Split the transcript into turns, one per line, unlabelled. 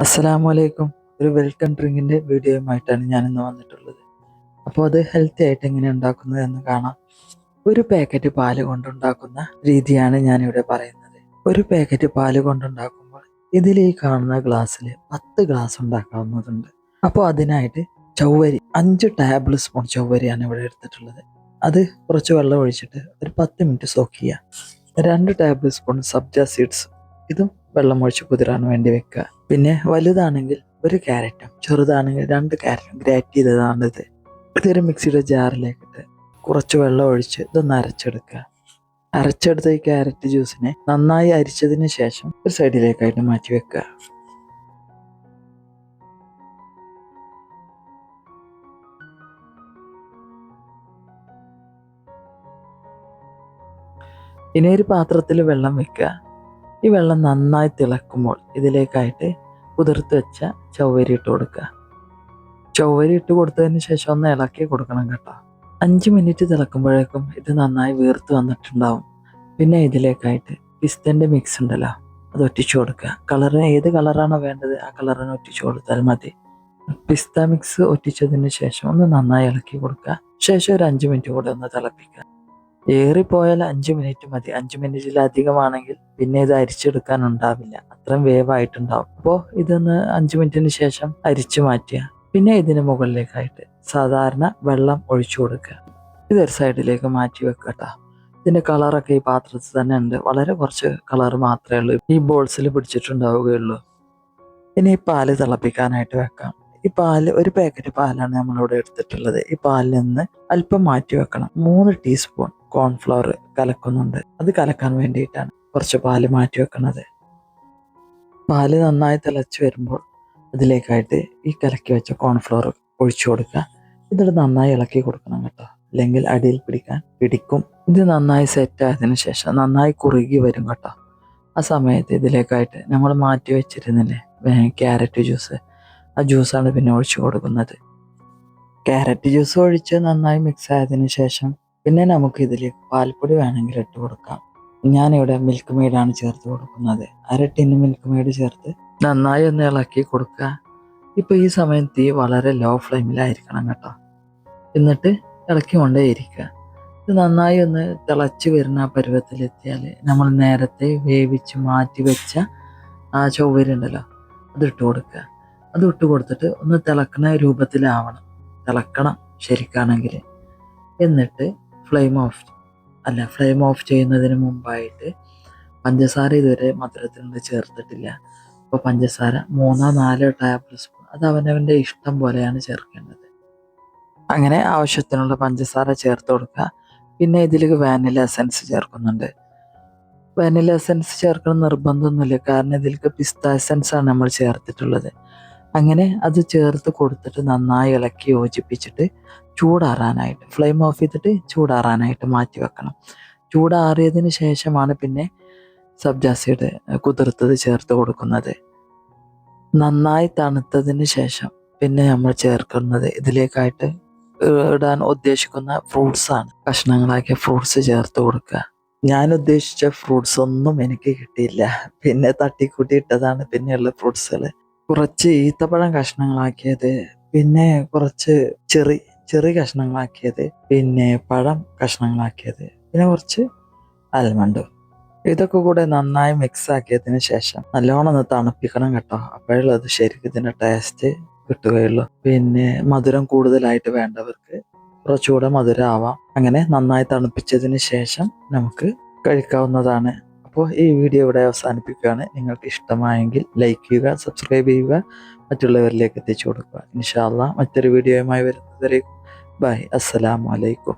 അസ്സലാമു അലൈക്കും ഒരു വെൽക്കം ഡ്രിങ്കിന്റെ വീഡിയോയുമായിട്ടാണ് ഞാനിന്ന് വന്നിട്ടുള്ളത്. അപ്പോൾ അത് ഹെൽത്തി ആയിട്ട് എങ്ങനെ ഉണ്ടാക്കുന്നത് എന്ന് കാണാം. ഒരു പാക്കറ്റ് പാൽ കൊണ്ടുണ്ടാക്കുന്ന രീതിയാണ് ഞാനിവിടെ പറയുന്നത്. ഒരു പാക്കറ്റ് പാൽ കൊണ്ടുണ്ടാക്കുമ്പോൾ ഇതിൽ ഈ കാണുന്ന ഗ്ലാസ്സിൽ പത്ത് ഗ്ലാസ് ഉണ്ടാക്കാവുന്നതുണ്ട്. അപ്പോൾ അതിനായിട്ട് ചൊവ്വരി അഞ്ച് ടേബിൾ സ്പൂൺ ചൊവ്വരിയാണ് ഇവിടെ എടുത്തിട്ടുള്ളത്. അത് കുറച്ച് വെള്ളം ഒഴിച്ചിട്ട് ഒരു പത്ത് മിനിറ്റ് സോക്ക് ചെയ്യുക. രണ്ട് ടേബിൾ സ്പൂൺ സബ്ജ സീഡ്സ് ഇതും വെള്ളം ഒഴിച്ച് കുതിരാൻ വേണ്ടി വെക്കുക. പിന്നെ വലുതാണെങ്കിൽ ഒരു ക്യാരറ്റും ചെറുതാണെങ്കിൽ രണ്ട് ക്യാരറ്റും ഗ്രേറ്റ് ചെയ്തതാണിത്. ഇതൊരു മിക്സിയുടെ ജാറിലേക്കിട്ട് കുറച്ച് വെള്ളം ഒഴിച്ച് ഇതൊന്ന് അരച്ചെടുക്കുക. അരച്ചെടുത്ത ഈ ക്യാരറ്റ് ജ്യൂസിനെ നന്നായി അരിച്ചതിന് ശേഷം ഒരു സൈഡിലേക്കായിട്ട് മാറ്റി വെക്കുക. ഇനി ഒരു പാത്രത്തിൽ വെള്ളം വെക്കുക. ഈ വെള്ളം നന്നായി തിളക്കുമ്പോൾ ഇതിലേക്കായിട്ട് കുതിർത്ത് വെച്ച ചവ്വരി ഇട്ട് കൊടുക്കുക. ചവ്വരി ഇട്ട് കൊടുത്തതിന് ശേഷം ഒന്ന് ഇളക്കി കൊടുക്കണം കേട്ടോ. അഞ്ച് മിനിറ്റ് തിളക്കുമ്പോഴേക്കും ഇത് നന്നായി വീർത്ത് വന്നിട്ടുണ്ടാവും. പിന്നെ ഇതിലേക്കായിട്ട് പിസ്തന്റെ മിക്സ് ഉണ്ടല്ലോ അത് ഒറ്റിച്ചു കൊടുക്കുക. കളറിന് ഏത് കളറാണോ വേണ്ടത് ആ കളറിന് ഒറ്റിച്ചു കൊടുത്താൽ മതി. പിസ്ത മിക്സ് ഒറ്റിച്ചതിന് ശേഷം ഒന്ന് നന്നായി ഇളക്കി കൊടുക്കുക. ശേഷം ഒരു അഞ്ച് മിനിറ്റ് കൂടെ ഒന്ന് തിളപ്പിക്കുക. ഏറിപ്പോയാൽ അഞ്ച് മിനിറ്റ് മതി. അഞ്ച് മിനിറ്റിലധികമാണെങ്കിൽ പിന്നെ ഇത് അരിച്ചെടുക്കാൻ ഉണ്ടാവില്ല. അത്രയും വേവായിട്ടുണ്ടാവും. അപ്പോൾ ഇതൊന്ന് അഞ്ച് മിനിറ്റിന് ശേഷം അരിച്ചു മാറ്റുക. പിന്നെ ഇതിന് മുകളിലേക്കായിട്ട് സാധാരണ വെള്ളം ഒഴിച്ചു കൊടുക്കുക. ഇതൊരു സൈഡിലേക്ക് മാറ്റി വെക്കട്ടോ ഇതിന്റെ കളറൊക്കെ ഈ പാത്രത്തിൽ തന്നെ ഉണ്ട്. വളരെ കുറച്ച് കളർ മാത്രമേ ഉള്ളൂ. ഈ ബോൾസിൽ പിടിച്ചിട്ടുണ്ടാവുകയുള്ളൂ. ഇനി ഈ പാൽ തിളപ്പിക്കാനായിട്ട് വെക്കാം. ഈ പാൽ ഒരു പാക്കറ്റ് പാലാണ് നമ്മളിവിടെ എടുത്തിട്ടുള്ളത്. ഈ പാലിൽ നിന്ന് അല്പം മാറ്റി വെക്കണം. മൂന്ന് ടീസ്പൂൺ കോൺഫ്ലവർ കലക്കുന്നുണ്ട്. അത് കലക്കാൻ വേണ്ടിയിട്ടാണ് കുറച്ച് പാൽ മാറ്റി വെക്കുന്നത്. പാൽ നന്നായി തിളച്ച് വരുമ്പോൾ അതിലേക്കായിട്ട് ഈ കലക്കി വെച്ച കോൺഫ്ലവർ ഒഴിച്ചു കൊടുക്കുക. ഇതിട്ട് നന്നായി ഇളക്കി കൊടുക്കണം കേട്ടോ. അല്ലെങ്കിൽ അടിയിൽ പിടിക്കാൻ പിടിക്കും. ഇത് നന്നായി സെറ്റ് ആയതിനു ശേഷം നന്നായി കുറുകി വരും കേട്ടോ. ആ സമയത്ത് ഇതിലേക്കായിട്ട് നമ്മൾ മാറ്റി വെച്ചിരുന്നില്ലേ? Carrot juice. ആ ജ്യൂസാണ് പിന്നെ ഒഴിച്ചു കൊടുക്കുന്നത്. ക്യാരറ്റ് ജ്യൂസ് ഒഴിച്ച് നന്നായി മിക്സ് ആയതിനു ശേഷം പിന്നെ നമുക്ക് ഇതിൽ പാൽപ്പൊടി വേണമെങ്കിൽ ഇട്ട് കൊടുക്കാം. ഞാനിവിടെ മിൽക്ക് മെയ്ഡാണ് ചേർത്ത് കൊടുക്കുന്നത്. അര ടിന്ന് മിൽക്ക് മെയ്ഡ് ചേർത്ത് നന്നായി ഒന്ന് ഇളക്കി കൊടുക്കുക. ഇപ്പൊ ഈ സമയം തീ വളരെ ലോ ഫ്ലെയിമിലായിരിക്കണം കേട്ടോ. എന്നിട്ട് ഇളക്കി കൊണ്ടേ ഇരിക്കുക. ഇത് നന്നായി ഒന്ന് തിളച്ച് വരുന്ന പരുവത്തിലെത്തിയാൽ നമ്മൾ നേരത്തെ വേവിച്ച് മാറ്റി വെച്ച ആ ചൊവ്വരുണ്ടല്ലോ അത് ഇട്ട് കൊടുക്കുക. അത് ഇട്ട് കൊടുത്തിട്ട് ഒന്ന് തിളക്കണ രൂപത്തിലാവണം. തിളക്കണം ശരിക്കാണെങ്കിൽ എന്നിട്ട് ഫ്ലെയിം ഓഫ് അല്ല ഫ്ലെയിം ഓഫ് ചെയ്യുന്നതിന് മുമ്പായിട്ട് പഞ്ചസാര ഇതുവരെ മധുരത്തിനോട് ചേർത്തിട്ടില്ല. അപ്പോൾ പഞ്ചസാര മൂന്നോ നാലോ ടേബിൾ സ്പൂൺ അത് അവനവന്റെ ഇഷ്ടം പോലെയാണ് ചേർക്കേണ്ടത്. അങ്ങനെ ആവശ്യത്തിനുള്ള പഞ്ചസാര ചേർത്ത് കൊടുക്കുക. പിന്നെ ഇതിലേക്ക് വാനില എസൻസ് ചേർക്കുന്നുണ്ട്. വാനില എസൻസ് ചേർക്കണം നിർബന്ധമൊന്നുമില്ല. കാരണം ഇതിലേക്ക് പിസ്ത എസൻസ് ആണ് നമ്മൾ ചേർത്തിട്ടുള്ളത്. അങ്ങനെ അത് ചേർത്ത് കൊടുത്തിട്ട് നന്നായി ഇളക്കി യോജിപ്പിച്ചിട്ട് ചൂടാറാനായിട്ട് ഫ്ലെയിം ഓഫ് ചെയ്തിട്ട് ചൂടാറാനായിട്ട് മാറ്റി വെക്കണം. ചൂടാറിയതിന് ശേഷമാണ് പിന്നെ സബ്ജാസിയുടെ കുതിർത്തത് ചേർത്ത് കൊടുക്കുന്നത്. നന്നായി തണുത്തതിന് ശേഷം പിന്നെ നമ്മൾ ചേർക്കുന്നത് ഇതിലേക്കായിട്ട് ഇടാൻ ഉദ്ദേശിക്കുന്ന ഫ്രൂട്ട്സാണ് കഷ്ണങ്ങളാക്കിയ ഫ്രൂട്ട്സ് ചേർത്ത് കൊടുക്കുക. ഞാൻ ഉദ്ദേശിച്ച ഫ്രൂട്ട്സ് ഒന്നും എനിക്ക് കിട്ടിയില്ല. പിന്നെ തട്ടിക്കൂട്ടി ഇട്ടതാണ് പിന്നെയുള്ള ഫ്രൂട്ട്സുകൾ കുറച്ച് ഈത്തപ്പഴം കഷ്ണങ്ങളാക്കിയത് പിന്നെ കുറച്ച് ചെറി ചെറിയ കഷ്ണങ്ങളാക്കിയത് പിന്നെ പഴം കഷ്ണങ്ങളാക്കിയത് പിന്നെ കുറച്ച് ആൽമണ്ട് ഇതൊക്കെ കൂടെ നന്നായി മിക്സ് ആക്കിയതിന് ശേഷം നല്ലോണം ഒന്ന് തണുപ്പിക്കണം കേട്ടോ. അപ്പോഴുള്ള അത് ശരിക്കും ഇതിന്റെ ടേസ്റ്റ് കിട്ടുകയുള്ളൂ. പിന്നെ മധുരം കൂടുതലായിട്ട് വേണ്ടവർക്ക് കുറച്ചുകൂടെ മധുരം ആവാം അങ്ങനെ നന്നായി തണുപ്പിച്ചതിന് ശേഷം നമുക്ക് കഴിക്കാവുന്നതാണ്. അപ്പോൾ ഈ വീഡിയോ ഇവിടെ അവസാനിപ്പിക്കുകയാണ്. നിങ്ങൾക്ക് ഇഷ്ടമായെങ്കിൽ ലൈക്ക് ചെയ്യുക സബ്സ്ക്രൈബ് ചെയ്യുക മറ്റുള്ളവരിലേക്ക് എത്തിച്ചു കൊടുക്കുക. ഇൻഷാല്ല മറ്റൊരു വീഡിയോയുമായി വരുന്നവരെ ബൈ അസ്സലാമലൈക്കും